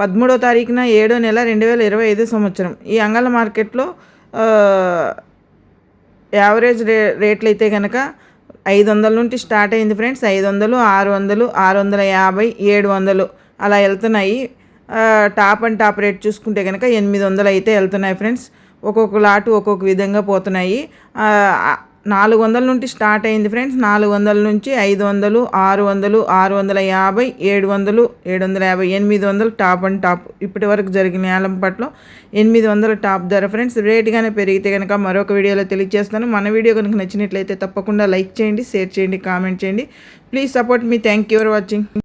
పదమూడో తారీఖున ఏడో నెల రెండు వేల ఇరవై ఐదు సంవత్సరం. ఈ అంగళ మార్కెట్లో యావరేజ్ రే రేట్లు అయితే కనుక ఐదు వందల నుండి స్టార్ట్ అయింది ఫ్రెండ్స్. ఐదు వందలు ఆరు వందలు ఆరు వందల యాభై ఏడు వందలు అలా వెళ్తున్నాయి. టాప్ అండ్ టాప్ రేట్ చూసుకుంటే కనుక ఎనిమిది వందలు అయితే వెళ్తున్నాయి ఫ్రెండ్స్. ఒక్కొక్క లాటు ఒక్కొక్క విధంగా పోతున్నాయి. నాలుగు వందల నుండి స్టార్ట్ అయింది ఫ్రెండ్స్. నాలుగు వందల నుంచి ఐదు వందలు ఆరు వందలు ఆరు వందల యాభై ఏడు వందలు ఏడు వందల యాభై ఎనిమిది వందలు టాప్ అండ్ టాప్ ఇప్పటి వరకు జరిగిన ఏలంపట్లో ఎనిమిది వందల టాప్ ధర ఫ్రెండ్స్. రేటుగానే పెరిగితే కనుక మరొక వీడియోలో తెలియజేస్తాను మన వీడియో కనుక నచ్చినట్లయితే తప్పకుండా లైక్ చేయండి షేర్ చేయండి కామెంట్ చేయండి. Please support me. Thank you for watching.